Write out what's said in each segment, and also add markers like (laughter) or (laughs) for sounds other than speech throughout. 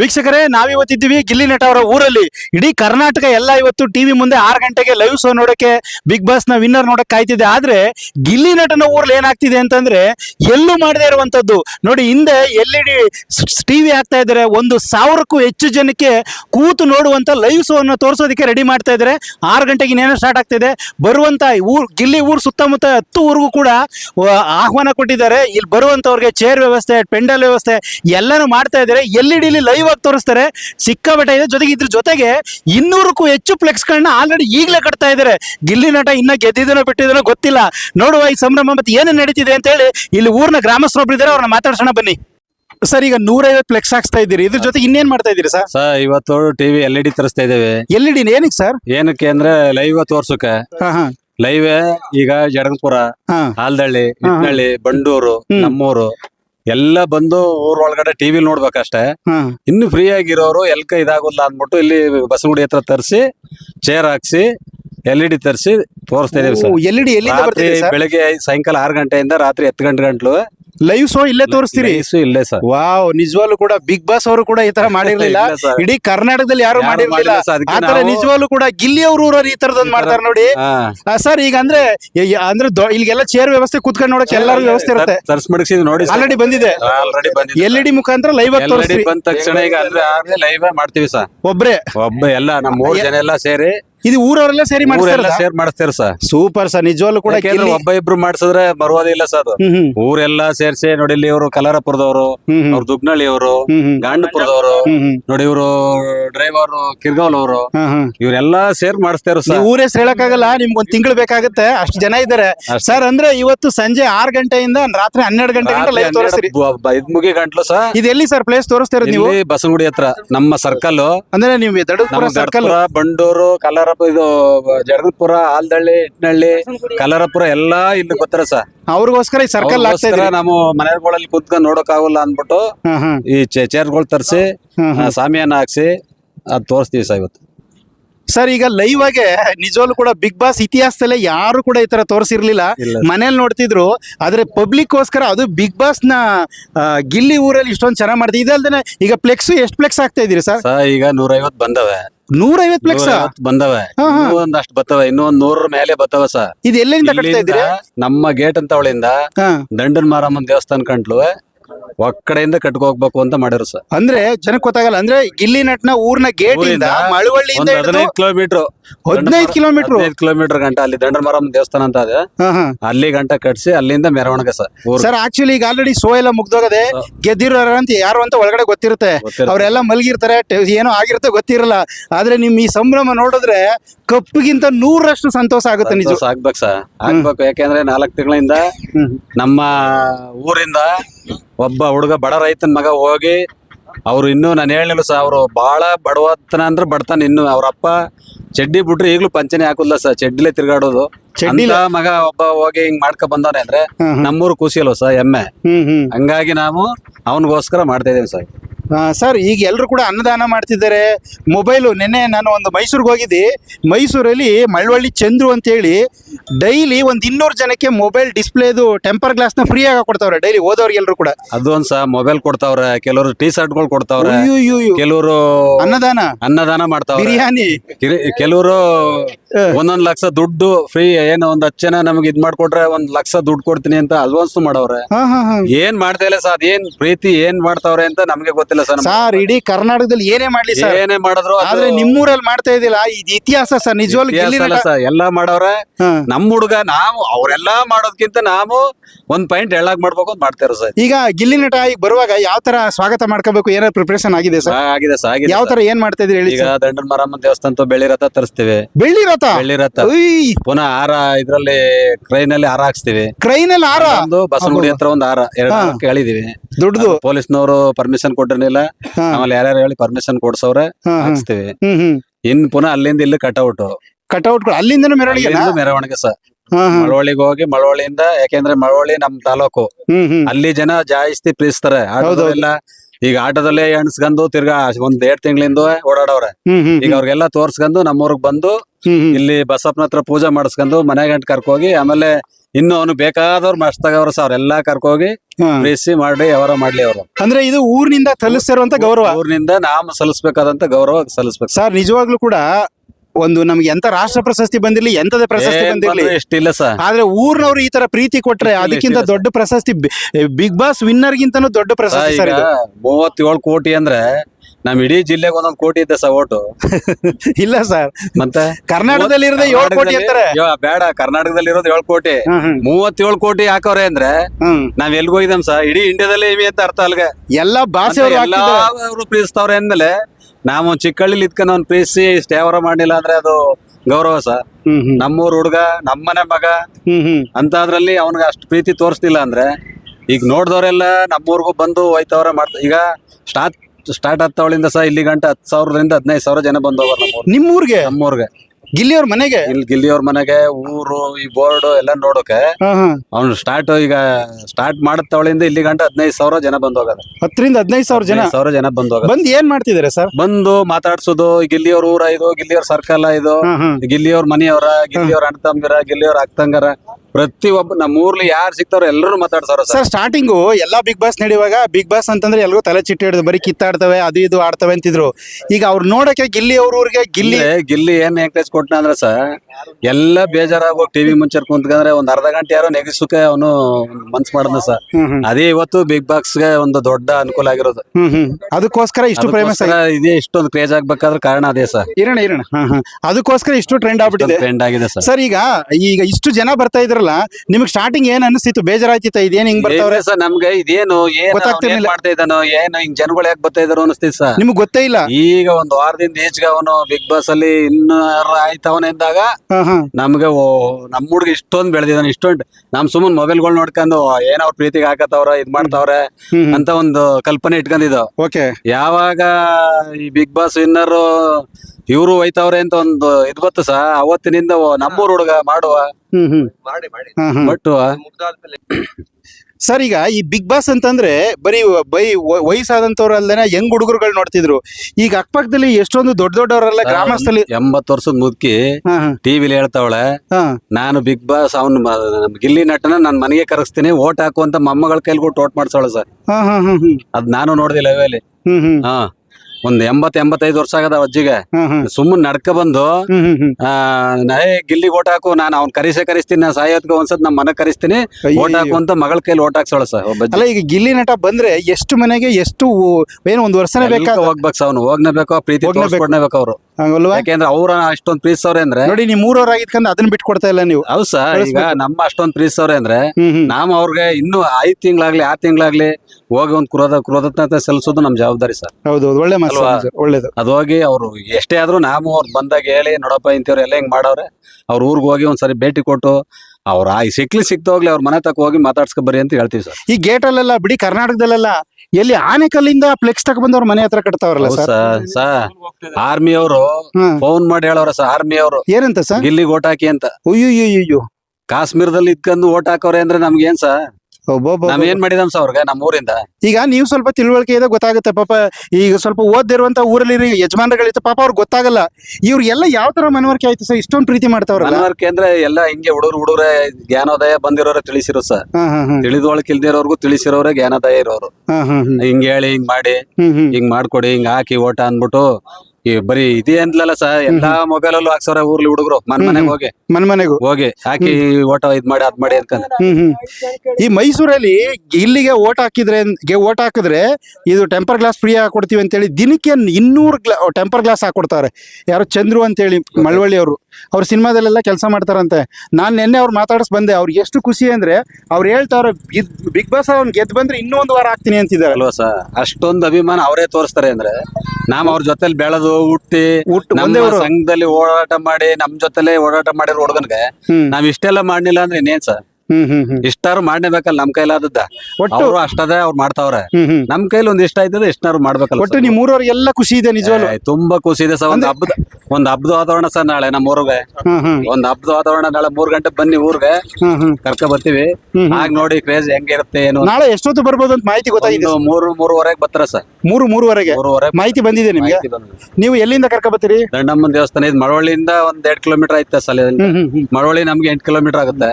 ವೀಕ್ಷಕರೇ, ನಾವಿವತ್ತಿದ್ದೀವಿ ಗಿಲ್ಲಿ ನಟ ಅವರ ಊರಲ್ಲಿ. ಇಡೀ ಕರ್ನಾಟಕ ಎಲ್ಲ ಇವತ್ತು ಟಿವಿ ಮುಂದೆ ಆರು ಗಂಟೆಗೆ ಲೈವ್ ಶೋ ನೋಡಕ್ಕೆ ಬಿಗ್ ಬಾಸ್ನ ವಿನ್ನರ್ ನೋಡಕ್ ಕಾಯ್ತಿದೆ. ಆದ್ರೆ ಗಿಲ್ಲಿ ನಟನ ಊರಲ್ಲಿ ಏನಾಗ್ತಿದೆ ಅಂತಂದ್ರೆ, ಎಲ್ಲೂ ಮಾಡದೆ ಇರುವಂತದ್ದು ನೋಡಿ, ಹಿಂದೆ ಎಲ್ ಇ ಟಿವಿ ಹಾಕ್ತಾ ಇದ್ದಾರೆ. ಒಂದು ಸಾವಿರಕ್ಕೂ ಹೆಚ್ಚು ಜನಕ್ಕೆ ಕೂತು ನೋಡುವಂತ ಲೈವ್ ಶೋ ಅನ್ನು ತೋರಿಸೋದಕ್ಕೆ ರೆಡಿ ಮಾಡ್ತಾ ಇದ್ದಾರೆ. ಆರು ಗಂಟೆಗೆ ಇನ್ನೇನೋ ಸ್ಟಾರ್ಟ್ ಆಗ್ತಿದೆ. ಬರುವಂತ ಊರ್ ಗಿಲ್ಲಿ ಊರ್ ಸುತ್ತಮುತ್ತ ಹತ್ತು ಊರಿಗೂ ಕೂಡ ಆಹ್ವಾನ ಕೊಟ್ಟಿದ್ದಾರೆ. ಇಲ್ಲಿ ಬರುವಂತವ್ರಿಗೆ ಚೇರ್ ವ್ಯವಸ್ಥೆ, ಪೆಂಡಲ್ ವ್ಯವಸ್ಥೆ ಎಲ್ಲಾನು ಮಾಡ್ತಾ ಇದ್ದಾರೆ. ಎಲ್ ಇಡಿಲಿ ಡಿಲಿ ಲೈವ್ ಆಗಿ ತೋರಿಸ್ತಾರೆ. ಸಿಕ್ಕಾಬಟ್ಟೆ ಇದೆ. ಜೊತೆಗೆ ಇದ್ರ ಜೊತೆಗೆ ಇನ್ನೂರಕ್ಕೂ ಹೆಚ್ಚು ಫ್ಲೆಕ್ಸ್ ಗಳನ್ನ ಆಲ್ರೆಡಿ ಈಗಲೇ ಕಟ್ತಾ ಇದ್ದಾರೆ. ಗಿಲ್ಲಿ ನಟ ಇನ್ನ ಗೆದ್ದಿದನೋ ಬಿಟ್ಟಿದನೋ ಗೊತ್ತಿಲ್ಲ. ನೋಡುವ ಈ ಸಂಭ್ರಮ ಮತ್ತೆ ಏನು ನಡೀತಿದೆ ಅಂತ ಹೇಳಿ ಇಲ್ಲಿ ಊರ್ನ ಗ್ರಾಮಸ್ಥರೊಬ್ರು ಇದ್ದಾರೆ. ಅವ್ರನ್ನ ಮಾತಾಡ್ಸೋಣ ಬನ್ನಿ. ಸರ್ ಈಗ ನೂರೈವತ್ತು ಫ್ಲೆಕ್ಸ್ ಹಾಕ್ಸ್ತಾ ಇದ್ದೀರಿ. ಇದ್ರ ಜೊತೆ ಇನ್ನೇನ್ ಮಾಡ್ತಾ ಇದ್ದೀರಿ ಸರ್? ಸರ್ ಇವತ್ತು ಟಿವಿ ಎಲ್ ಇ ಡಿ ತರಿಸ್ತಾ ಇದ್ದೇವೆ. ಎಲ್ ಇಡಿ ಡಿ ಏನಕ್ಕೆ ಸರ್? ಏನಕ್ಕೆ ಅಂದ್ರೆ ಲೈವ್ ತೋರ್ಸಕ್ಕೆ ಹಾ ಹಾ. ಲೈವ್ ಈಗ ಜಡಂಗಪುರ ಹಾಲ್ದಳ್ಳಿ ಇಟ್ನಳ್ಳಿ ಬಂಡೂರು ನಮ್ಮೂರು. ಎಲ್ಲ ಬಂದು ಊರ್ ಒಳಗಡೆ ಟಿವಿ ನೋಡ್ಬೇಕಷ್ಟೇ. ಹಾ. ಇನ್ನು ಫ್ರೀ ಆಗಿರೋರು ಎಲ್ಕ ಇದಾಗೋಲ್ಲ ಅಂದ್ಬಿಟ್ಟು ಇಲ್ಲಿ ಬಸಗುಡಿ ಹತ್ರ ತರಿಸಿ ಚೇರ್ ಹಾಕ್ಸಿ ಎಲ್ ಇ ಡಿ ತರಿಸಿ ತೋರಿಸ್ತಾ ಇದೀವಿ ಸರ್. ಎಲ್ ಇ ಡಿ ಎಲ್ಲಿಂದ ಬರ್ತಿದೆ ಸರ್? ಬೆಳಿಗ್ಗೆ ಐದ್- ಸಾಯಂಕಾಲ ಆರು ಗಂಟೆಯಿಂದ ರಾತ್ರಿ ಹತ್ತು ಗಂಟೆ ಗಂಟ್ಲು. ಲೈವ್ ಶೋ ಇಲ್ಲೇ ತೋರಿಸ್ತೀರಿ. ಇಲ್ಲೇ ಸರ್ ವಾವ್ ನಿಜವಾಗ್ಲೂ ಕೂಡ ಬಿಗ್ ಬಾಸ್ ಅವರು ಕೂಡ ಈ ತರ (laughs) ಮಾಡಿರ್ಲಿಲ್ಲ. ಇಡೀ ಕರ್ನಾಟಕದಲ್ಲಿ ಯಾರು ಮಾಡಿರ್ಲಿಲ್ಲ. ಆತರ ನಿಜವಾಗ್ಲೂ ಕೂಡ ಗಿಲ್ಲಿ ಅವರು ಈ ತರದೊಂದ್ ಮಾಡ್ತಾರೆ ನೋಡಿ. ಸರ್ ಈಗ ಅಂದ್ರೆ ಅಂದ್ರೆ ಇಲ್ಲಿಗೆಲ್ಲ ಚೇರ್ ವ್ಯವಸ್ಥೆ ಕುತ್ಕೊಂಡು ನೋಡಕ್ ಎಲ್ಲರೂ ವ್ಯವಸ್ಥೆ ಇರುತ್ತೆ. ತರ್ಸ್ ಮಡಗಿಸಿದ್ ನೋಡಿ ಆಲ್ರೆಡಿ ಬಂದಿದೆ. ಎಲ್ ಇಡಿ ಡಿ ಮುಖಾಂತರ ಲೈವ್ ಆಗಿ ಡಿ ತೋರಿಸ್ತೀವಿ ಬಂದ ತಕ್ಷಣ ಈಗ ಅಂದ್ರೆ ಲೈವ್ ಮಾಡ್ತೀವಿ ಸರ್ ಒಬ್ರೆ. ಒಬ್ಬ ಎಲ್ಲ ನಮ್ಮ ಮೂರ್ ಜನ ಎಲ್ಲ ಸೇರಿ ಇದು ಊರವರೆಲ್ಲ ಸೇರಿ ಊರೆಲ್ಲ ಸೇರ್ ಮಾಡಿಸ್ತೀರ ಸರ್. ಸೂಪರ್ ಸರ್ ನಿಜವಾಗ್ಲೂ ಕೂಡ ಯಾಕೆಂದ್ರೆ ಗಿಲ್ಲಿ- ಒಬ್ಬ ಇಬ್ರು ಮಾಡಿಸಿದ್ರೆ ಬರುವುದಿಲ್ಲ ಸರ್ ಊರೆಲ್ಲಾ ಹ್ಮ್ ಹ್ಮ್. ಊರೆಲ್ಲ ಸೇರ್ಸಿ ನೋಡಿ ಇಲ್ಲಿ ಇವರು ಕಲರಪುರದವರು ಹ್ಮ್ ಹ್ಮ್. ಅವ್ರು ದುಗ್ನಳ್ಳಿ ಅವರು ಹ್ಮ್ ಹ್ಮ್. ಗಾಂಡಪುರದವರು ಹ್ಮ್ ಹ್ಮ್. ನೋಡಿ ಇವರು ಡ್ರೈವರ್ ಕಿರ್ಗಾವಲ್ ಅವರು ಹಾ ಹಾ ಇವರೆಲ್ಲ ಸೇರ್ ಮಾಡಿಸ್ತಾರ ನೀವು ಸರ್ ಊರೇ ಹೇಳಕ್ಕಾಗಲ್ಲ ನಿಮ್ಗೆ ಒಂದ್ ತಿಂಗಳು ಬೇಕಾಗುತ್ತೆ ಅಷ್ಟು ಜನ ಇದ್ದಾರೆ. ಅಷ್ಟೇ. ಸರ್ ಅಂದ್ರೆ ಇವತ್ತು ಸಂಜೆ ಆರ್ ಗಂಟೆಯಿಂದ ರಾತ್ರಿ ಹನ್ನೆರಡು ಗಂಟೆ ಗಂಟೆ ಲೈವ್ ತೋರಿಸ್ತೀರಿ. ಇದ್ ಮುಗಿ ಗಂಟ್ಲು ಸರ್. ಇದು ಎಲ್ಲಿ ಸರ್ ಪ್ಲೇಸ್ ತೋರಿಸ್ತಾ ಇರೋದು ನೀವು? ಇಲ್ಲಿ ಬಸಗುಡಿ ಹತ್ರ ನಮ್ಮ ಸರ್ಕಲ್ ಅಂದ್ರೆ ನೀವು ದಡಪುರ ನಮ್ಮ ಸರ್ಕಲ್ ಬಂಡೂರು ಬಂಡೂರು ಕಲಾರಪ್ಪ ಇದು ಜಗದಲ್ಪುರ ಆಲ್ದಳ್ಳಿ ಇಟ್ನಳ್ಳಿ ಕಲರಪುರ ಎಲ್ಲಾ ಇಲ್ಲಿ ಗೊತ್ತಾರ ಸರ್. ಅವ್ರಿಗೋಸ್ಕರ ಈ ಸರ್ಕಲ್ ಆಗ್ತಾ ನಾವು ಮನೆಗಳಲ್ಲಿ ಕುತ್ಕೊಂಡ್ ನೋಡಕ್ ಆಗಲ್ಲ ಅಂದ್ಬಿಟ್ಟು ಹಾ ಹಾ. ಈ ಚೇರ್ಗಳು ತರಿಸಿ. ಸಾಮಿಯನ್ನ ಹಾಕ್ಸಿ ಅದ್ ತೋರಿಸ್ತೀವಿ ಸರ್ ಇವತ್ತು. ಸರ್ ಈಗ ಲೈವ್ ಆಗಿ ನಿಜವಾಗ್ಲೂ ಕೂಡ ಬಿಗ್ ಬಾಸ್ ಇತಿಹಾಸದಲ್ಲೇ ಯಾರು ಕೂಡ ಈ ತರ ತೋರಿಸಿರ್ಲಿಲ್ಲ. ಮನೇಲಿ ನೋಡ್ತಿದ್ರು ಆದ್ರೆ ಪಬ್ಲಿಕ್ ಗೋಸ್ಕರ ಅದು ಬಿಗ್ ಬಾಸ್ನ ಆ, ಗಿಲ್ಲಿ ಊರಲ್ಲಿ ಇಷ್ಟೊಂದು ಚೆನ್ನಾಗಿ ಮಾಡ್ತೀವಿ ಇದಲ್ದೇನೆ ಈಗ ಫ್ಲೆಕ್ಸ್ ಎಷ್ಟು ಫ್ಲೆಕ್ಸ್ ಆಗ್ತಾ ಇದೀರಿ ಸರ್? ಸ ಈಗ ನೂರೈವತ್ ಬಂದವೆ. ನೂರೈವತ್ ಬಂದವೆ ಬಂದವ. ಹಾ. ಇನ್ನೂ ಒಂದಷ್ಟು ಬತ್ತವ. ಇನ್ನೂ ಒಂದ್ ನೂರ ಮೇಲೆ ಬತ್ತವ ಸ ಇದು ಎಲ್ಲಿಂದ ಕಟ್ತಾ ಇಲ್ಲಿಂದ ಇದ್ದೀರಿ? ನಮ್ಮ ಗೇಟ್ ಅಂತ ಅವಳಿಂದ ದಂಡನ್ ಮಾರಮ್ಮನ ದೇವಸ್ಥಾನ ಕಂಟ್ಲು ಒಕ್ಕಡೆಯಿಂದ ಕಟ್ಕೊ ಹೋಗ್ಬೇಕು ಅಂತ ಮಾಡಿರು ಸರ್. ಅಂದ್ರೆ ಜನಕ್ಕೆ ಗೊತ್ತಾಗಲ್ಲ ಅಂದ್ರೆ ಗಿಲ್ಲಿ ನಟ್ನ ಊರ್ನ ಗೇಟ್ ಇಂದ ಮಳವಳ್ಳಿ ಮಳವಳ್ಳಿಯಿಂದ ಕಿಲೋಮೀಟರ್ ಹದಿನೈದು ಕಿಲೋಮೀಟರ್. ಹದಿನೈದು ಕಿಲೋಮೀಟರ್ ಗಂಟ ಅಲ್ಲಿ ದಂಡಮರಂ ದೇವಸ್ಥಾನ ಅಂತ ಅದೇ ಅಲ್ಲಿ ಗಂಟ ಕಟ್ಸಿ ಅಲ್ಲಿಂದ ಮೆರವಣಿಗೆ ಸರ್ ಊರು. ಸರ್ ಆಕ್ಚುಲಿ ಈಗ ಆಲ್ರೆಡಿ ಸೋ ಎಲ್ಲ ಮುಗ್ದೋಗದೆ ಗೆದ್ದಿರೋರು ಅಂತ ಯಾರು ಅಂತ ಒಳಗಡೆ ಗೊತ್ತಿರುತ್ತೆ. ಗೊತ್ತಿರುತ್ತೆ. ಅವರೆಲ್ಲ ಮಲಗಿರ್ತಾರೆ ಟ- ಏನೋ ಆಗಿರುತ್ತೆ ಗೊತ್ತಿರಲ್ಲ. ಆದ್ರೆ ನಿಮ್ ಈ ಸಂಭ್ರಮ ನೋಡಿದ್ರೆ ಕಪ್ಪಿಗಿಂತ ನೂರಷ್ಟು ಸಂತೋಷ ಆಗುತ್ತೆ ನಿಜ ಸಂತೋಷ ಆಗ್ಬೇಕು ಸರ್ ಆಗ್ಬೇಕು ಯಾಕೆಂದ್ರೆ ನಾಲ್ಕು ತಿಂಗಳಿಂದ ಹ್ಮ್. ನಮ್ಮ ಊರಿಂದ ಒಬ್ಬ ಹುಡುಗ ಬಡ ರೈತನ ಮಗ ಹೋಗಿ ಅವ್ರು ಇನ್ನೂ ನಾನು ಹೇಳಿಲ್ಲ ಸರ್ ಅವರು ಬಹಳ ಬಡವತನ ಅಂದ್ರೆ ಬಡತನ. ಇನ್ನು ಅವ್ರ ಅಪ್ಪ ಚಡ್ಡಿ ಬಿಟ್ರೆ ಈಗಲೂ ಪಂಚನೆ ಹಾಕುದಿಲ್ಲ ಸರ್ ಚಡ್ಡಿಲೇ ತಿರ್ಗಾಡೋದು. ಚಡ್ಡಿಲ? ಮಗ ಒಬ್ಬ ಹೋಗಿ ಹಿಂಗ್ ಮಾಡ್ಕೊ ಬಂದವನೇ ಅಂದ್ರೆ. ನಮ್ಮೂರು ಖುಷಿ ಅಲ್ವ ಸರ್ ಎಮ್ಮೆ. ಹ್ಮ್ ಹ್ಮ್. ಹಂಗಾಗಿ ನಾವು ಅವನಿಗೋಸ್ಕರ ಮಾಡ್ತಾ ಇದ್ದೇವೆ ಸರ್ ಸರ್ ಈಗ ಎಲ್ಲರೂ ಕೂಡ ಅನ್ನದಾನ ಮಾಡ್ತಿದ್ದಾರೆ. ಮೊಬೈಲು ನಿನ್ನೆ ನಾನು ಒಂದು ಮೈಸೂರಿಗೆ ಹೋಗಿದ್ದೆ. ಮೈಸೂರಲ್ಲಿ ಮಳವಳ್ಳಿ ಚಂದ್ರು ಅಂತ ಹೇಳಿ ಡೈಲಿ ಒಂದ್ ಇನ್ನೂರು ಜನಕ್ಕೆ ಮೊಬೈಲ್ ಡಿಸ್ಪ್ಲೇದು ಟೆಂಪರ್ ಗ್ಲಾಸ್ನ ಫ್ರೀ ಆಗಿ ಕೊಡ್ತಾವ್ರೆ ಡೈಲಿ ಓದೋರ್ಗೆಲ್ರು ಕೂಡ. ಅದೊಂದ್ ಸಹ ಮೊಬೈಲ್ ಕೊಡ್ತಾವ್ರೆ ಕೆಲವರು ಟೀ ಶರ್ಟ್ಗಳು ಕೊಡ್ತಾವ್ರೆ ಅಯ್ಯಯ್ಯೋ. ಕೆಲವರು ಅನ್ನದಾನ? ಅನ್ನದಾನ ಮಾಡ್ತಾವ್ರೆ. ಬಿರಿಯಾನಿ? ಕೆಲವರು ಒಂದೊಂದ್ ಲಕ್ಷ ದುಡ್ಡು ಫ್ರೀ ಏನು ಒಂದ್ ಹತ್ತು ಜನ ನಮ್ಗೆ ಇದ್ ಮಾಡ್ಕೊಟ್ರೆ ಒಂದ್ ಲಕ್ಷ ದುಡ್ಡು ಕೊಡ್ತೀನಿ ಅಂತ ಅಡ್ವಾನ್ಸ್ ಮಾಡವ್ರೆ. ಹಾ ಹಾ ಹಾ. ಏನ್ ಮಾಡ್ತಾ ಇಲ್ಲ ಸರ್ ಏನ್ ಪ್ರೀತಿ ಏನ್ ಮಾಡ್ತಾವ್ರೆ ಅಂತ ನಮ್ಗೆ ಗೊತ್ತಿಲ್ಲ ಸರ್ ಸರ್ ಇಡೀ ಕರ್ನಾಟಕದಲ್ಲಿ ಏನೇ ಮಾಡ್ಲಿ ಸರ್. ಏನೇ ಮಾಡಿದ್ರು ಅದು ಆದ್ರೆ ನಿಮ್ಮೂರಲ್ಲಿ ಮಾಡ್ತಾ ಇದಿಲ್ಲ ಇದು ಇತಿಹಾಸ ಸರ್ ನಿಜವಾಗ್ಲೂ ಇತಿಹಾಸ ಗಿಲ್ಲಿ ಅಲ್ಲ ಸರ್ ಎಲ್ಲಾ ಮಾಡವ್ರೆ. ಹಾ. ನಮ್ ಹುಡುಗ ನಾವು ಅವ್ರೆಲ್ಲಾ ಮಾಡೋದ್ಕಿಂತ ನಾವು ಒಂದ್ ಪಾಯಿಂಟ್ ಎಳ್ಳಾಗ್ ಮಾಡ್ಬೇಕು ಅಂತ ಮಾಡ್ತಾರೆ ಸರ್. ಈಗ ಗಿಲ್ಲಿ ನಟ ಈಗ ಬರುವಾಗ ಯಾವ ತರ ಸ್ವಾಗತ ಮಾಡ್ಕೋಬೇಕು ಏನಾದ್ರು ಪ್ರಿಪರೇಷನ್ ಆಗಿದೆ ಸರ್? ಆಗಿದೆ ಸರ್ ಆಗಿದೆ ಯಾವ ತರ ಏನ್ ಮಾಡ್ತಾ ಇದ್ರಿ ಹೇಳಿ ಈಗ ದಂಡನ್ ಮಾರಮ್ಮನ ದೇವಸ್ಥಾನ ಬೆಳ್ಳಿ ರಥ ತರಿಸ್ತೀವಿ. ಬೆಳ್ಳಿ ರಥ? ಬೆಳ್ಳಿ ರಥ. ಉಯ್, ಪುನಃ ಹಾರ ಇದ್ರಲ್ಲಿ ಕ್ರೈನ್ ಅಲ್ಲಿ ಹಾರ ಹಾಕ್ಸ್ತೀವಿ. ಕ್ರೈನ್ ಅಲ್ಲಿ ಹಾರ? ಒಂದು ಬಸವನಗುಡಿ ಹತ್ರ ಒಂದು ಹಾರ ಎರಡು ಕೇಳಿದೀವಿ ದುಡ್ಡು ದೊಡ್ಡದು. ಪೊಲೀಸ್ನವರು ಪರ್ಮಿಷನ್ ಕೊಟ್ಟಿರ್ಲಿಲ್ಲ. ಹಾ. ಆಮೇಲೆ ಯಾರ್ಯಾರು ಹೇಳಿ ಪರ್ಮಿಷನ್ ಕೊಡ್ಸವ್ರೆ ಹಾ, ಹಾ. ಹಾಕ್ಸ್ತೀವಿ. ಹ್ಮ್ ಹ್ಮ್. ಇನ್ ಪುನಃ ಅಲ್ಲಿಂದ ಇಲ್ಲಿ ಕಟೌಟ್ ಕಟೌಟ್ ಅಲ್ಲಿಂದನೂ ಮೆರವಣಿಗೆ ಮೆರವಣಿಗೆ ಸರ್. ಮಳವಳ್ಳಿಗೆ ಹೋಗಿ ಮಳವಳ್ಳಿಯಿಂದ ಯಾಕೆಂದ್ರೆ ಮಳವಳ್ಳಿ ನಮ್ ತಾಲೂಕು. ಹ್ಮ್ ಹ್ಮ್. ಅಲ್ಲಿ ಜನ ಜಾಸ್ತಿ ಪ್ರೀಸ್ತಾರೆ. ಆಟೋದಲ್ಲೆಲ್ಲ ಈಗ ಆಟೋದಲ್ಲೇ ಎಣ್ಸ್ಕೊಂಡು ತಿರ್ಗಾ ಒಂದ್ ಎರಡ್ ತಿಂಗಳಿಂದ ಓಡಾಡವ್ರೆ. ಹ್ಮ್ ಹ್ಮ್ ಈಗ ಅವ್ರಿಗೆಲ್ಲ ತೋರ್ಸ್ಕೊಂಡು ನಮ್ಮೂರ್ಗ್ ಬಂದು ಹ್ಮ್ ಹ್ಮ್. ಇಲ್ಲಿ ಬಸಪ್ಪನ ಹತ್ರ ಪೂಜೆ ಮಾಡಿಸ್ಕೊಂಡು ಮನೆ ಗಂಟ ಕರ್ಕೋಗಿ ಆಮೇಲೆ ಇನ್ನು ಅವನು ಬೇಕಾದವ್ರು ಮಸ್ತಾಗವ್ರ ಸರ್. ಅವ್ರೆಲ್ಲಾ ಕರ್ಕೋಗಿ ಹಾ. ಪ್ರೀಸಿ ಮಾಡಿ ವ್ಯವಹಾರ ಮಾಡ್ಲಿ ಅವರು. ಅಂದ್ರೆ ಇದು ಊರಿನಿಂದ ತಲುಸ್ತಿರುವಂತ ಗೌರವ? ಊರಿನಿಂದ ನಾಮ ಸಲ್ಲಿಸ್ಬೇಕಾದಂತ ಗೌರವ ಸಲ್ಲಿಸ್ಬೇಕು. ಸರ್ ನಿಜವಾಗ್ಲೂ ಕೂಡ ಒಂದು ನಮ್ಗೆ ಎಂತ ರಾಷ್ಟ್ರ ಪ್ರಶಸ್ತಿ ಬಂದಿರ್ಲಿ ಎಂತದ ಪ್ರಶಸ್ತಿ ಬಂದಿರ್ಲಿ. ಬಂದ್ರು ಇಷ್ಟಿಲ್ಲ ಸರ್. ಆದ್ರೆ ಊರ್ನವ್ರು ಈ ತರ ಪ್ರೀತಿ ಕೊಟ್ರೆ ಅದಕ್ಕಿಂತ ದೊಡ್ಡ ಪ್ರಶಸ್ತಿ ಬಿಗ್ ಬಾಸ್ ವಿನ್ನರ್ ಗಿಂತನೂ ದೊಡ್ಡ ಪ್ರಶಸ್ತಿ ಸರ್ ಇದು. ಮೂವತ್ತೇಳು ಕೋಟಿ ಅಂದ್ರೆ ನಮ್ ಇಡೀ ಜಿಲ್ಲೆಗೆ ಒಂದೊಂದು ಕೋಟಿ ಇದ್ದೆ ಸರ್ ಓಟು. (laughs) ಇಲ್ಲ ಸರ್. ಮತ್ತೆ? ಕರ್ನಾಟಕದಲ್ಲಿ ಇರೋದೇ ಏಳು ಕೋಟಿ ಅಂತಾರೆ. ಬೇಡ ಕರ್ನಾಟಕದಲ್ಲಿ ಇರೋದು ಏಳು ಕೋಟಿ. ಮೂವತ್ತೇಳು ಕೋಟಿ ಹಾಕವ್ರೆ ಅಂದ್ರೆ. ನಾವ್ ಎಲ್ಗ್ ಹೋಗಿದಮ್ ಸರ್. ಇಡೀ ಇಂಡಿಯಾದಲ್ಲಿ ಇವಿ ಅಂತ ಅರ್ಥ ಅಲ್ಗೆ. ಎಲ್ಲಾ ಭಾಷೆ ಅವರು ಎಲ್ಲಾರು ಪ್ರೀತಿಸ್ತಾವ್ರೆ ಅಂದ್ಮೇಲೆ ನಾವು ಚಿಕ್ಕಳ್ಳಿಲಿ ಇದ್ಕೊಂಡು ಅವ್ನ್ ಪ್ರೀತಿಸಿ ಸ್ಟೇವರ ಮಾಡಲಿಲ್ಲ ಅಂದ್ರೆ ಅದು ಗೌರವ ಸರ್ ಹ್ಮ್ ಹ್ಮ್. ನಮ್ಮೂರ್ ಹುಡುಗ ನಮ್ಮನೆ ಮಗ. ಅಂತ ಅದ್ರಲ್ಲಿ ಅವನಿಗೆ ಅವ್ನಿಗೆ ಅಷ್ಟು ಪ್ರೀತಿ ತೋರಿಸ್ತಿಲ್ಲ ಅಂದ್ರೆ ಈಗ ನೋಡ್ದವ್ರೆಲ್ಲ ನಮ್ಮೂರ್ಗೂ ಬಂದು ಹೋಯ್ತವ್ರೆ ಮಾಡ್ತ ಈಗ ಸ್ಟಾರ್ಟ್ ಸ್ಟಾರ್ಟ್ ಹತ್ತವಳಿಂದ ಸಹ ಇಲ್ಲಿ ಗಂಟ ಹತ್ತು ಸಾವಿರದಿಂದ ಹದಿನೈದು ಸಾವಿರ ಜನ ಬಂದವರು ನಮ್ಮೂರ್ ನಿಮ್ಮೂರ್ಗೆ? ನಮ್ಮೂರ್ಗೆ. ಗಿಲ್ಲಿಯವ್ರ ಮನೆಗೆ? ಇಲ್ಲಿ ಗಿಲ್ಲಿಯವ್ರ ಮನೆಗೆ ಊರು ಈ ಬೋರ್ಡ್ ಎಲ್ಲ ನೋಡೋಕೆ ಹಾ ಹಾ. ಅವ್ನು ಸ್ಟಾರ್ಟ್ ಈಗ ಸ್ಟಾರ್ಟ್ ಮಾಡತ್ತವಳಿಂದ ಇಲ್ಲಿ ಗಂಟ ಹದಿನೈದು ಸಾವಿರ ಜನ ಬಂದು ಹೋಗೋದು ಹತ್ತರಿಂದ ಹದಿನೈದು ಸಾವಿರ ಜನ? ಸಾವಿರ ಜನ ಬಂದು ಹೋಗೋದು ಬಂದ್ ಏನ್ ಮಾಡ್ತಿದಾರೆ ಸರ್? ಬಂದು ಮಾತಾಡ್ಸೋದು ಗಿಲ್ಲಿಯವ್ರ ಊರ ಇದು ಗಿಲ್ಲಿಯವ್ರ ಸರ್ಕಲ್ ಇದು ಹಾ ಹಾ. ಗಿಲ್ಲಿಯವ್ರ ಮನೆಯವರ ಗಿಲ್ಲಿಯವ್ರ ಅಣ್ಣ ತಮ್ಮರ ಗಿಲ್ಲಿಯವ್ರ ಅಕ್ಕಂಗರ ಪ್ರತಿ ಒಬ್ಬ ನಮ್ಮ ಊರ್ಲಿ ಯಾರು ಸಿಗ್ತಾರೋ ಎಲ್ಲರೂ ಮಾತಾಡ್ತಾರ ಸರ್. ಸರ್ ಸ್ಟಾರ್ಟಿಂಗು ಎಲ್ಲಾ ಬಿಗ್ ಬಾಸ್ ನಡೆಯುವಾಗ ಬಿಗ್ ಬಾಸ್ ಅಂತಂದ್ರೆ ಎಲ್ಗೂ ತಲೆ ಚಿಟ್ಟಿ ಹಿಡಿದು ಬರೀ ಕಿತ್ತಾಡ್ತವೆ ಅದು ಇದು ಆಡ್ತವೆ ಅಂತಿದ್ರು. ಈಗ ಅವ್ರು ನೋಡಕ್ಕೆ ಗಿಲ್ಲಿ ಅವ್ರ ಊರಿಗೆ ಗಿಲ್ಲಿ ಗಿಲ್ಲಿ ಏನ್ ಎಂಕರೇಜ್ ಕೊಟ್ಟನ ಅಂದ್ರೆ ಸರ್ ಎಲ್ಲ ಬೇಜಾರಾಗೋ ಟಿವಿ ಮುಂಚೆ ಕುಂತ್ಕಂದ್ರೆ ಒಂದ್ ಅರ್ಧ ಗಂಟೆ ಯಾರೋ ನೆಗಿಸೋಕೆ ಅವನು ಮನ್ಸ್ ಮಾಡದ ಸರ್. ಅದೇ ಇವತ್ತು ಬಿಗ್ ಬಾಕ್ಸ್ಗೆ ಒಂದು ದೊಡ್ಡ ಅನುಕೂಲ ಆಗಿರೋದು. ಹ್ಮ್ ಹ್ಮ್. ಅದಕ್ಕೋಸ್ಕರ ಇಷ್ಟು ಫೇಮಸ್ ಇದೆ ಅದಕ್ಕೋಸ್ಕರ ಇದೇ ಇಷ್ಟೊಂದು ಕ್ರೇಜ್ ಆಗ್ಬೇಕಾದ್ರೆ ಕಾರಣ ಅದೇ ಸರ್. ಇರೋಣ ಇರೋಣ. ಹಾ ಹಾ ಅದಕ್ಕೋಸ್ಕರ ಇಷ್ಟು ಟ್ರೆಂಡ್ ಆಗ್ಬಿಟ್ಟಿದೆ. ಟ್ರೆಂಡ್ ಆಗಿದೆ ಸರ್. ಸರ್ ಈಗ ಈಗ ಇಷ್ಟು ಜನ ಬರ್ತಾ ಇದ್ರಲ್ಲ ನಿಮ್ಗೆ ಸ್ಟಾರ್ಟಿಂಗ್ ಏನ್ ಅನಿಸ್ತಿತ್ತು? ಬೇಜಾರಾಯ್ತಿತ್ತ? ಇದೇನ್ ಹಿಂಗ್ ಬರ್ತಾವ್ರೆ? ಸರ್ ನಮ್ಗೆ ಇದೇನು ಏನ್ ಗೊತ್ತಾಗ್ತಿರ್ಲಿಲ್ಲ. ಏನ್ ಮಾಡ್ತಾ ಇದ್ದಾನೋ ಏನು ಹಿಂಗ್ ಜನಗಳು ಯಾಕೆ ಬರ್ತಾ ಇದಾರೋ ಅನಿಸ್ತಿತ್ತು ಸರ್. ನಿಮ್ಗೆ ಗೊತ್ತೇ ಇಲ್ಲ. ಈಗ ಒಂದ್ ವಾರದಿಂದ ಈಚೆಗೆ ಅವನು ಬಿಗ್ ಬಾಸ್ ಅಲ್ಲಿ ಇನ್ನು ಆಯ್ತವನ ಎಂದಾಗ ನಮ್ಗೆ ಓ ನಮ್ ಹುಡ್ಗ ಇಷ್ಟೊಂದ್ ಬೆಳೆದಿದ್ದಾನೆ ಇಷ್ಟೊಂದ್ ನಮ್ ಸುಮ್ಮನೆ ಮೊಬೈಲ್ಗಳು ನೋಡ್ಕೊಂಡು ಏನ್ ಅವ್ರ ಪ್ರೀತಿಗೆ ಹಾಕತ್ತವ್ರ ಇದ್ ಮಾಡ್ತಾವ್ರೆ ಅಂತ ಒಂದು ಕಲ್ಪನೆ ಇಟ್ಕೊಂಡಿದ್ದು ಓಕೆ. ಯಾವಾಗ ಈ ಬಿಗ್ ಬಾಸ್ ವಿನ್ನರ್ ಇವರು ಹೋಯ್ತವ್ರೆ ಅಂತ ಒಂದು ಇದ್ ಬತ್ತು ಸಹ ಅವತ್ತಿನಿಂದ ನಮ್ಮೂರ್ ಹುಡುಗ ಮಾಡುವ. ಮಾಡಿ ಮಾಡಿ. ಬಟ್ ಸರ್ ಈಗ ಈ ಬಿಗ್ ಬಾಸ್ ಅಂತಂದ್ರೆ ಬರೀ ಬೈ ವಯಸ್ಸಾದಂತವ್ರು ಅಲ್ದೇನೆ ಯಂಗ್ ಹುಡುಗರುಗಳು ನೋಡ್ತಿದ್ರು. ಈಗ ಅಕ್ಕಪಕ್ಕದಲ್ಲಿ ಎಷ್ಟೊಂದು ದೊಡ್ಡ ದೊಡ್ಡವರೆಲ್ಲ ಗ್ರಾಮಸ್ಥಲಿ ಎಂಬತ್ ವರ್ಷದ ಮುದುಕಿ ಟಿವಿಲಿ ಹೇಳ್ತಾವಳೆ ನಾನು ಬಿಗ್ ಬಾಸ್ ಅವನ್ ಗಿಲ್ಲಿ ನಟನ ನಾನು ಮನೆಗೆ ಕರೆಸ್ತೀನಿ ಓಟ್ ಹಾಕುವಂತ ಮೊಮ್ಮಗಳ ಕೈಲಿ ಕೂಡ ಓಟ್ ಮಾಡ್ಸೋಳ ಸರ್. ಅದ್ ನಾನು ನೋಡ್ದಿಲ್ಲ ಹ್ಮ್. ಹಾ. ಒಂದ್ ಎಂಬತ್ ಎಂಬತ್ತೈದು ವರ್ಷ ಆಗದ ಅಜ್ಜಿಗೆ. ಸುಮ್ಮನ್ ನಡ್ಕ ಬಂದು ಆ ಏ ಗಿಲ್ಲಿ ಓಟ್ ಹಾಕು ನಾನು ಅವ್ನ್ ಕರಿಸೇ ಕರಿಸ್ತೀನಿ ನಾ ಸಾಯೋತ್ಗೆ ಒಂದ್ಸತ್ ನಮ್ಮ ಮನೆ ಕರಿಸ್ತೀನಿ. ಓಟ್ ಹಾಕು ಅಂತ ಮಗಳ ಕೈಲಿ ಓಟ್ ಹಾಕ್ಸೋಳ ಸರ್ ಅಲ್ಲ ಈಗ ಗಿಲ್ಲಿ ನಟ ಬಂದ್ರೆ ಎಷ್ಟು ಮನೆಗೆ ಎಷ್ಟು ಏನು ಒಂದ್ ವರ್ಷನೇ ಬೇಕಾ ಹೋಗ್ಬೇಕು ಅವ್ನು. ಹೋಗ್ನೇಬೇಕು ಪ್ರೀತಿ ತೋರ್ಸ್ಕೊಡ್ನೇಬೇಕು ಅವ್ರು. ಯಾಕೆಂದ್ರೆ ಅವ್ರ ಅಷ್ಟೊಂದ್ ಪ್ರೀತಿಸವ್ರೆ ಅಂದ್ರೆ ನೋಡಿ ನೀವು ಮೂರವರಾಗಿದ್ಕಂದ್ ಅದನ್ನ ಬಿಟ್ಕೊಡ್ತಾ ಇಲ್ಲ ನೀವು. ಹೌದ್ ಸರ್ ಈಗ. ನಮ್ಮ ಅಷ್ಟೊಂದ್ ಪ್ರೀತಿಸವ್ರೆ ಅಂದ್ರೆ ನಾವು ಅವ್ರಿಗೆ ಇನ್ನು ಐದ್ ತಿಂಗ್ಳಾಗ್ಲಿ ಆರ್ ತಿಂಗ್ಳಾಗ್ಲಿ ಹೋಗಿ ಒಂದ್ ಕ್ರೋಧ ಕೃತಜ್ಞತೆ ಸಲ್ಲಿಸೋದು ನಮ್ ಜವಾಬ್ದಾರಿ ಸರ್. ಹೌದು ಒಳ್ಳೆ ಮಾತು ಒಳ್ಳೇದು. ಅದು ಹೋಗಿ ಅವ್ರು ಎಷ್ಟೇ ಆದ್ರೂ ನಾವು ಅವ್ರು ಬಂದಾಗ ಹೇಳಿ ನೋಡಪ್ಪ ಇಂಥವ್ರು ಎಲ್ಲ ಹಿಂಗ್ ಮಾಡವ್ರೆ ಅವ್ರ ಊರಿಗೆ ಹೋಗಿ ಒಂದ್ಸರಿ ಭೇಟಿ ಕೊಟ್ಟು ಅವ್ರ ಆ ಸಿಕ್ಲಿ ಸಿಕ್ತೋಗ್ಲಿ ಅವ್ರ ಮನೆ ತಕ್ಕ ಹೋಗಿ ಮಾತಾಡ್ಸ್ಕೊ ಬರ್ರಿ ಅಂತ ಹೇಳ್ತೀವಿ ಸರ್. ಈ ಗೇಟ್ ಅಲ್ಲೆಲ್ಲ ಬಿಡಿ ಕರ್ನಾಟಕದಲ್ಲೆಲ್ಲ ಎಲ್ಲಿ ಆನೆಕಲ್ಲಿಂದ ಫ್ಲೆಕ್ಸ್ ತಕ ಬಂದವ್ರ ಮನೆ ಹತ್ರ ಕಟ್ತಾವ್ರಲ್ಲ ಸರ್? ಆರ್ಮಿ ಅವರು ಹ್ಮ್. ಫೋನ್ ಮಾಡಿ ಹೇಳೋರ ಸರ್ ಆರ್ಮಿ ಅವರು. ಏನಂತ ಸರ್? ಇಲ್ಲಿಗೆ ಓಟ್ ಹಾಕಿ ಅಂತ. ಅಯ್ಯೋ ಕಾಶ್ಮೀರದಲ್ಲಿ ಇದ್ಕೊಂಡು ಓಟ್ ಹಾಕೋರೆ ಅಂದ್ರೆ ನಮ್ಗೆ ಏನ್ ಸರ್? ನಾವ್ ಏನ್ ಮಾಡಿದಮ್ ಅವ್ರಿಗೆ? ನಮ್ಮ ಊರಿಂದ? ಈಗ ನೀವು ಸ್ವಲ್ಪ ತಿಳುವಳಿಕೆ ಇದೆ ಗೊತ್ತಾಗುತ್ತೆ. ಪಾಪ ಈಗ ಸ್ವಲ್ಪ ಓದಿರುವಂತ ಊರಲ್ಲಿ ಇರೋ ಯಜಮಾನರುಗಳಿತ್ತು ಪಾಪ ಅವ್ರಿಗೆ ಗೊತ್ತಾಗಲ್ಲ. ಇವ್ರಿಗೆಲ್ಲ ಯಾವ ತರ ಮನವರಿಕೆ ಆಯ್ತು ಸರ್? ಇಷ್ಟೊಂದು ಪ್ರೀತಿ ಮಾಡ್ತಾವ್ರ ಮನವರಿಕೆ ಅಂದ್ರೆ ಎಲ್ಲ ಹಿಂಗೆ ಹುಡುಗರು ಹುಡುಗರ ಜ್ಞಾನೋದಯ ಬಂದಿರೋರೆ ತಿಳಿಸಿರೋ ಸರ್. ತಿಳಿದೊಳಗೆ ಇಲ್ದಿರೋರ್ಗು ತಿಳಿಸಿರೋರೆ ಜ್ಞಾನೋದಯ ಇರೋರು. ಹಿಂಗ್ ಹೇಳಿ ಹಿಂಗ್ ಮಾಡಿ ಹಿಂಗ್ ಮಾಡ್ಕೊಡಿ ಹಿಂಗ್ ಹಾಕಿ ಓಟ ಅಂದ್ಬಿಟ್ಟು ಈ ಬರೀ ಇದೇ ಅಂದ್ಲಲ್ಲ ಸರ್ ಎಲ್ಲಾ ಮೊಬೈಲ್ ಅಲ್ಲೂ ಹಾಕ್ಸವ್ರ ಊರ್ಲಿ ಹುಡುಗರು ಮನ್ ಮನೆಗ್ ಹೋಗಿ. ಮನ್ ಮನೆಗೂ. ಹೋಗಿ ಹಾಕಿ ಓಟ ಇದ್ ಮಾಡಿ ಅದ್ ಮಾಡಿ ಅಂತ ಹ್ಮ್ ಹ್ಮ್. ಈ ಮೈಸೂರಲ್ಲಿ ಇಲ್ಲಿಗೆ ಓಟ್ ಹಾಕಿದ್ರೆ ಗೆ ಓಟ್ ಹಾಕಿದ್ರೆ ಇದು ಟೆಂಪರ್ ಗ್ಲಾಸ್ ಫ್ರೀ ಕೊಡ್ತೀವಿ ಅಂತೇಳಿ ದಿನಕ್ಕೆ ಇನ್ನೂರು ಗ್ಲಾ ಟೆಂಪರ್ ಗ್ಲಾಸ್ ಹಾಕೊಡ್ತಾರೆ. ಯಾರು ಚಂದ್ರು ಅಂತೇಳಿ ಮಳವಳ್ಳಿ ಅವರು. ಅವ್ರ ಸಿನಿಮಾದಲ್ಲೆಲ್ಲ ಕೆಲಸ ಮಾಡ್ತಾರಂತೆ. ನಾನು ನಿನ್ನೆ ಅವ್ರು ಮಾತಾಡಿಸ್ ಬಂದೆ. ಅವ್ರು ಎಷ್ಟು ಖುಷಿ ಅಂದ್ರೆ ಅವ್ರು ಹೇಳ್ತಾವ್ರೆ ಬಿಗ್ ಬಾಸ್ ಅವ್ನು ಗೆದ್ದು ಬಂದ್ರೆ ಇನ್ನೂ ಒಂದು ವಾರ ಆಗ್ತೀನಿ ಅಂತಿದ್ದಾರೆ. ಅಲ್ವಾ ಸರ್? ಅಷ್ಟೊಂದು ಅಭಿಮಾನ ಅವರೇ ತೋರಿಸ್ತಾರೆ ಅಂದ್ರೆ ನಾವು ಅವ್ರ ಜೊತೆಲಿ ಬೆಳೆದು ಹುಟ್ಟಿ ನಮ್ಮ ಸಂಘದಲ್ಲಿ ಓಡಾಟ ಮಾಡಿ ನಮ್ ಜೊತೆಲೆ ಓಡಾಟ ಮಾಡಿರೋ ಹುಡುಗನ್ಗೆ ನಾವು ಇಷ್ಟೆಲ್ಲ ಮಾಡ್ಲಿಲ್ಲ ಅಂದ್ರೆ ಇನ್ನೇನ್ ಸರ್? ಇಷ್ಟಾರು ಮಾಡ್ನೇಬೇಕಲ್ಲ ನಮ್ ಕೈಲಾದದ್ದ. ಒಟ್ಟು ಅವರು ಅಷ್ಟದೇ ಅವ್ರು ಮಾಡ್ತಾವ್ರೆ. ನಮ್ ಕೈಲಿ ಒಂದ್ ಇಷ್ಟ ಆಯ್ತದ ಇಷ್ಟಾರು ಮಾಡ್ಬೇಕಲ್ಲ ಒಟ್ಟು? ನಿಮ್ ಊರವ್ರಿಗೆಲ್ಲ ಖುಷಿ ಇದೆ ನಿಜವಾಗ್ಲು. ತುಂಬಾ ಖುಷಿ ಇದೆ ಸರ್. ಒಂದ್ ಹಬ್ಬದ ಒಂದ್ ಹಬ್ಬದ ವಾತಾವರಣ ಸರ್ ನಾಳೆ ನಮ್ಮ ಊರಿಗೆ. ಒಂದ್ ಹಬ್ಬದ ವಾತಾವರಣ ನಾಳೆ ಮೂರ್ ಗಂಟೆ ಬನ್ನಿ ಊರ್ಗೆ. ಕರ್ಕ ಬರ್ತೀವಿ. ಆಗ ನೋಡಿ ಕ್ರೇಜ್ ಹೆಂಗಿರುತ್ತೆ ಏನು ನಾಳೆ ಎಷ್ಟೊತ್ತು ಬರ್ಬೋದು ಅಂತ ಮಾಹಿತಿ ಗೊತ್ತಾಗಿದೆ ಮೂರು ಮೂರುವರೆಗೆ ಬರ್ತಾರ ಸರ್. ಮೂರು ಮೂರುವರೆಗೆ? ಮೂರುವರೆ ಮಾಹಿತಿ ಬಂದಿದೆ ನಿಮ್ಗೆ? ನೀವು ಎಲ್ಲಿಂದ ಕರ್ಕ ಬರ್ತೀರಿ? ದಂಡಮ್ಮನ ದೇವಸ್ಥಾನ ಇದು ಮಳವಳ್ಳಿಯಿಂದ ಒಂದ್ ಎರಡ್ ಕಿಲೋಮೀಟರ್ ಆಯ್ತಾ ಸಲ ಮಳವಳ್ಳಿ ನಮ್ಗೆ ಎಂಟ್ ಕಿಲೋಮೀಟರ್ ಆಗುತ್ತೆ.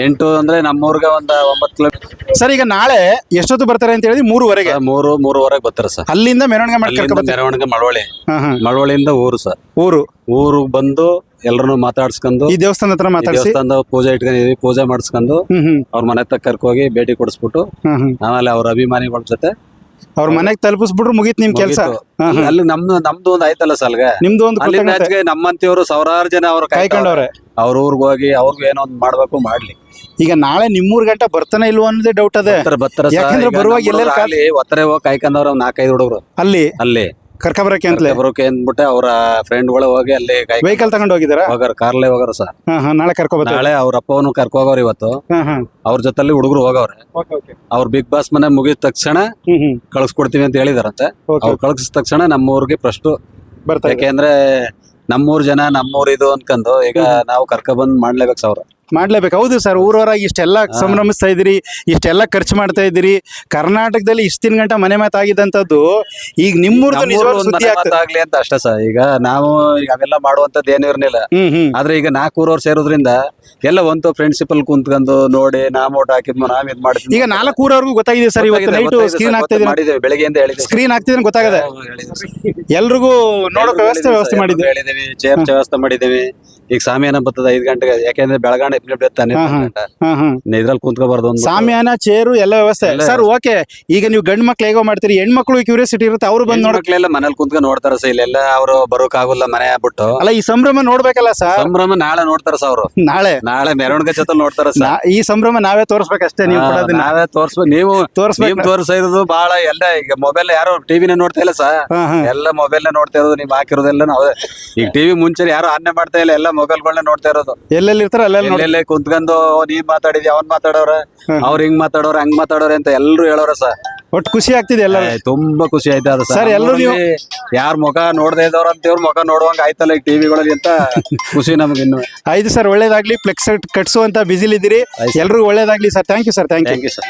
ಎಂಟು ಅಂದ್ರೆ ನಮ್ಮೂರ್ಗೆ ಒಂದ್ ಒಂಬತ್ತು ಕಿಲೋಮೀಟರ್ ಸರ್ ಈಗ ನಾಳೆ ಎಷ್ಟೊತ್ತು ಬರ್ತಾರೆ ಅಂತ ಹೇಳಿ ಮೂರುವರೆಗೆ? ಮೂರು ಮೂರುವರೆಗೆ ಬರ್ತಾರೆ ಸರ್. ಅಲ್ಲಿಂದ ಮೆರವಣಿಗೆ ಮಾಡ್ಕೊಂಡು ಅಲ್ಲಿಂದ ಕರ್ಕೊಂಡ್ ಬರ್ತಾರೆ? ಮೆರವಣಿಗೆ ಮಳವಳ್ಳಿ. ಹಾ ಹಾ. ಮಳವಳ್ಳಿಯಿಂದ ಊರು ಸರ್. ಊರು? ಊರಿಗೆ ಬಂದು ಎಲ್ಲರನ್ನು ಮಾತಾಡ್ಸ್ಕೊಂಡು ಈ ದೇವಸ್ಥಾನ ಹತ್ರ ಮಾತಾಡಿಸಿ? ದೇವಸ್ಥಾನದ ಪೂಜೆ ಇಟ್ಕೊಂಡಿದೀವಿ ಪೂಜೆ ಮಾಡಿಸ್ಕೊಂಡು ಹ್ಮ್ ಹ್ಮ್. ಅವ್ರ ಮನೆ ತಕ್ಕ ಕರ್ಕೋಗಿ ಭೇಟಿ ಕೊಡಿಸ್ಬಿಟ್ಟು ಹ್ಮ್ ಹ್ಮ್. ಆಮೇಲೆ ಅವ್ರ ಅಭಿಮಾನಿಗಳ ಜೊತೆ ಅವ್ರ ಮನೆಗ್ ತಲುಪಿಸ್ಬಿಟ್ರು ಮುಗೀತ್ ನಿಮ್ ಕೆಲಸ. ಅಲ್ಲಿ ನಮ್ದು ನಮ್ದು ಒಂದು ಆಯ್ತಲ್ಲ ಸಲ್ಗ? ನಿಮ್ದು ಒಂದು ಅಲ್ಲಿ ನಮ್ಮಂತಿಯವರು ಸಾವಿರಾರು ಜನ ಅವ್ರ ಕಾಯ್ಕೊಂಡವ್ರೆ ಅವ್ರ ಊರ್ಗ್ ಹೋಗಿ ಅವ್ರಿಗೂ ಏನೋ ಒಂದ್ ಮಾಡ್ಬೇಕು ಮಾಡ್ಲಿ. ಈಗ ನಾಳೆ ನಿಮ್ಮೂರ್ ಗಂಟೆ ಬರ್ತಾನೆ ಇಲ್ವೋ ಅನ್ನೋದೇ ಡೌಟ್ ಅದೇ. ಬರ್ತಾರೆ ಯಾಕಂದ್ರೆ ಬರುವಾಗ ಎಲ್ಲೆಲ್ಲ ಕಾಲಿ ಒತ್ತರೆ ಹೋಗಿ ಕಾಯ್ಕೊಂಡವ್ರ ನಾಲ್ಕೈದು ಹುಡುಗರು. ಅಲ್ಲಿ? ಅಲ್ಲಿ. ಕರ್ಕೊಬರಕ್ಕೆ ಅಂತಲೇ? ಬರೋಕೆ ಅಂದ್ಬಿಟ್ಟೆ ಅವ್ರ ಫ್ರೆಂಡ್ಗಳು ಹೋಗಿ ಅಲ್ಲಿ ವೆಹಿಕಲ್ ತಗೊಂಡು ಹೋಗಿದಾರ ಹೋಗಾರ ಕಾರ್ಲೆ ಹೋಗಾರ ಸರ್ ನಾಳೆ ಕರ್ಕೊಬರ್ತಾರೆ ನಾಳೆ ಅವ್ರ ಅಪ್ಪವನು ಕರ್ಕೋಗವ್ರ ಇವತ್ತು. ಅವ್ರ ಜೊತೆಲಿ ಹುಡುಗರು ಹೋಗವ್ರೆ. ಅವ್ರ ಬಿಗ್ ಬಾಸ್ ಮನೆ ಮುಗಿದ ತಕ್ಷಣ ಕಳ್ಸ್ಕೊಡ್ತೀವಿ ಅಂತ ಹೇಳಿದಾರಂತೆ. ಅವ್ರು ಕಳ್ಸಿದ ತಕ್ಷಣ ನಮ್ಮೂರ್ಗೆ ಫಸ್ಟ್ ಬರ್ತಾರೆ ಯಾಕೆಂದ್ರೆ ನಮ್ಮೂರ್ ಜನ ನಮ್ಮೂರ್ ಇದು ಅನ್ಕೊಂಡು ಈಗ ನಾವು ಕರ್ಕ ಬಂದ್ ಮಾಡ್ಲೇಬೇಕು ಸಾವಿರ ಮಾಡ್ಲೇಬೇಕು. ಹೌದು ಸರ್ ಊರವರಾಗಿ ಇಷ್ಟೆಲ್ಲ ಸಂಭ್ರಮಿಸ್ತಾ ಇದ್ದೀರಿ ಇಷ್ಟೆಲ್ಲ ಖರ್ಚು ಮಾಡ್ತಾ ಇದ್ದೀರಿ. ಕರ್ನಾಟಕದಲ್ಲಿ ಇಷ್ಟ ದಿನ ಗಂಟ ಮನೆ ಮಾತಾಗಿದ್ದಂಥದ್ದು ಈಗ ನಿಮ್ಮೂರ್ದು ನಿಜವಾಗ್ಲೂ ಸುದ್ದಿ ಆಗ್ತದೆ. ಆಗ್ಲಿ ಅಂತ ಅಷ್ಟೇ ಸರ್. ಈಗ ನಾವು ಈಗ ಅವೆಲ್ಲ ಮಾಡುವಂತದ್ದು ಏನೂ ಇರ್ಲಿಲ್ಲ. ಹ್ಮ್ ಹ್ಮ್. ಆದ್ರೆ ಈಗ ನಾಲ್ಕು ಊರವ್ರು ಸೇರೋದ್ರಿಂದ ಎಲ್ಲ ಒಂದು ಪ್ರಿನ್ಸಿಪಲ್ ಕುಂತ್ಕೊಂಡು ನೋಡಿ ನಾವ್ ಓಟ್ ಹಾಕಿದ್ಮೋ ನಾವ್ ಇದ್ ಮಾಡಿದ್ವಿ ಈಗ ನಾಲ್ಕು ಊರವರೆಗೂ ಗೊತ್ತಾಗಿದೆ ಸರ್ ಇವತ್ತು ನೈಟ್ ಸ್ಕ್ರೀನ್ ಆಗ್ತಾ ಮಾಡಿದ್ದೇವೆ ಬೆಳಿಗ್ಗೆಯಿಂದ ಹೇಳಿದ್ದೇವೆ. ಸ್ಕ್ರೀನ್ ಆಗ್ತಿದ್ರೆ ಗೊತ್ತಾಗದೆ. ಎಲ್ರಿಗೂ ನೋಡೋಕೆ ವ್ಯವಸ್ಥೆ ವ್ಯವಸ್ಥೆ ಮಾಡಿದ್ವಿ ಹೇಳಿದೀವಿ ಚೇರ್ ವ್ಯವಸ್ಥೆ ಮಾಡಿದ್ದೀವಿ. ಈಗ ಸಾಮಿಯಾನ ಬರ್ತದ ಐದು ಗಂಟೆಗೆ ಯಾಕೆಂದ್ರೆ ಬೆಳಗಾಣ ಇದ್ರಲ್ಲಿ ಕುಂತ್ಕೋಬಾರ್ದು. ಸಾಮ್ಯಾನ ಚೇರು ಎಲ್ಲ ವ್ಯವಸ್ಥೆ. ಸರ್ ಓಕೆ ಈಗ ನೀವು ಗಂಡ್ ಮಕ್ಳು ಹೇಗೋ ಮಾಡ್ತೀರಿ ಹೆಣ್ಮಕ್ಳು ಕ್ಯೂರಿಯಾಸಿಟಿ ಇರುತ್ತೆ ಅವ್ರು ಬಂದು ನೋಡಕ್ ಹೆಣ್ಮಕ್ಳೆಲ್ಲ ಮನೇಲಿ ಕುಂತ್ಕೊಂಡು ನೋಡ್ತಾರ ಸರ್ ಇಲ್ಲೆಲ್ಲ ಅವರು ಬರೋಕ್ ಆಗುಲ್ಲ ಮನೆ ಬಿಟ್ಟು ಅಲ್ಲ ಈ ಸಂಭ್ರಮ ನೋಡ್ಬೇಕಲ್ಲ ಸರ್ ಸಂಭ್ರಮ ನಾಳೆ ನೋಡ್ತಾರ ಸರ್ ಅವರು. ನಾಳೆ? ನಾಳೆ ಮೆರವಣಿಗೆ ಜೊತೆ ನೋಡ್ತಾರ ಸರ್ ಈ ಸಂಭ್ರಮ ನಾವೇ ತೋರಿಸ್ಬೇಕಷ್ಟೇ ನೀವು ನಾವೇ ತೋರ್ಸ್ಬೇಕು ನೀವು ತೋರಿಸ್ಬೇಕು. ನೀವು ತೋರ್ಸ ಇರೋದು ಬಹಳ ಎಲ್ಲ ಈಗ ಮೊಬೈಲ್ ಯಾರು ಟಿವಿನ ನೋಡ್ತಾ ಇಲ್ಲ ಸರ್ ಎಲ್ಲ ಮೊಬೈಲ್ ನೋಡ್ತಾ ಇರೋದು ನೀವು ಹಾಕಿರೋದೆಲ್ಲ ನಾವು. ಈಗ ಟಿವಿ ಮುಂಚೆ ಯಾರು ಆನ್ನೆ ಮಾಡ್ತಾ ಇಲ್ಲ ಎಲ್ಲ ಮೊಬೈಲ್ಗಳನ್ನ ನೋಡ್ತಾ ಇರೋದು. ಎಲ್ಲೆಲ್ಲಿ ಇರ್ತಾರೆ ಅಲ್ಲೆಲ್ಲ ಎಲ್ಲೆಲ್ಲೇ ಕುಂತ್ಕೊಂಡು ನೀನ್ ಮಾತಾಡಿದ್ಯ ಅವನ್ ಮಾತಾಡೋರ ಅವ್ರ ಹಿಂಗ್ ಮಾತಾಡೋರ ಹಂಗ್ ಮಾತಾಡೋರ ಅಂತ ಎಲ್ರು ಹೇಳೋರ ಸರ್. ಒಟ್ಟು ಖುಷಿ ಆಗ್ತಿದೆ ಎಲ್ಲ ತುಂಬಾ ಖುಷಿ ಆಯ್ತು ಅದು ಸರ್. ಎಲ್ರು ನೀವು- ಯಾರ ಮುಖ ನೋಡದೇ ಇದ್ದವ್ರ ಅಂತ ಇವ್ರ ಮುಖ ನೋಡುವಂಗ ಆಯ್ತಲ್ಲ ಈಗ ಟಿವಿಗಳಲ್ಲಿ ಅಂತ ಖುಷಿ ನಮ್ಗೆ ಇನ್ನು. ಆಯ್ತು ಸರ್ ಒಳ್ಳೇದಾಗ್ಲಿ. ಫ್ಲೆಕ್ಸ್ ಕಟ್ಸುವಂತ ಬಿಸಿಲಿದ್ದೀರಿ ಎಲ್ರಿಗೂ ಒಳ್ಳೇದಾಗ್ಲಿ sir. Thank you sir thank you thank you sir